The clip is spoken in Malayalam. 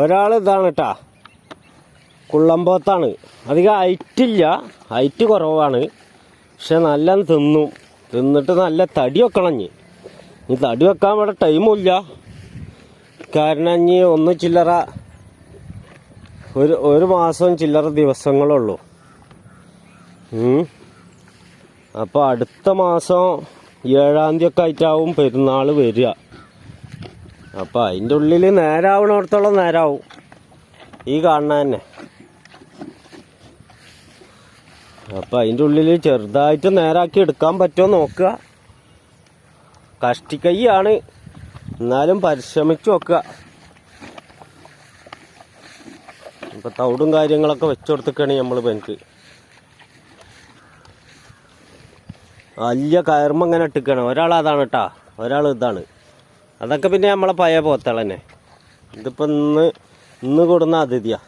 ഒരാൾ ഇതാണ് കേട്ടാ കുള്ളമ്പോത്താണ് അധികം ഹൈറ്റില്ല. ഹൈറ്റ് കുറവാണ്. പക്ഷെ നല്ല തിന്നും. തിന്നിട്ട് നല്ല തടി വെക്കണം ഇനി. ഇനി തടി വെക്കാൻ ഇവിടെ ടൈമില്ല കാരണം ഇനി ഒന്ന് ചില്ലറ ഒരു ഒരു മാസം ചില്ലറ ദിവസങ്ങളുള്ളൂ. അപ്പോൾ അടുത്ത മാസം ഏഴാം തീയതി ഒക്കെ ആയിട്ടാവും പെരുന്നാൾ വരിക. അപ്പം അതിന്റെ ഉള്ളിൽ നേരാവണോടത്തോളം നേരാവും. ഈ കാണുന്ന തന്നെ. അപ്പൊ അതിന്റെ ഉള്ളിൽ ചെറുതായിട്ട് നേരാക്കി എടുക്കാൻ പറ്റുമോ നോക്കുക. കഷ്ടിക്കൈയാണ്. എന്നാലും പരിശ്രമിച്ചു നോക്കുക. ഇപ്പം തവിടും കാര്യങ്ങളൊക്കെ വെച്ചു നമ്മൾ നമ്മൾ എനിക്ക്. വലിയ കയറുമ്പോ ഇങ്ങനെ ഇട്ടിക്കണം. ഒരാൾ അതാണ് കേട്ടാ ഒരാൾ ഇതാണ്. അതൊക്കെ പിന്നെ നമ്മളെ പഴയ പോത്തള തന്നെ ഇതിപ്പോൾ ഇന്ന് ഇന്ന് കൊടുന്ന അതിഥിയാ.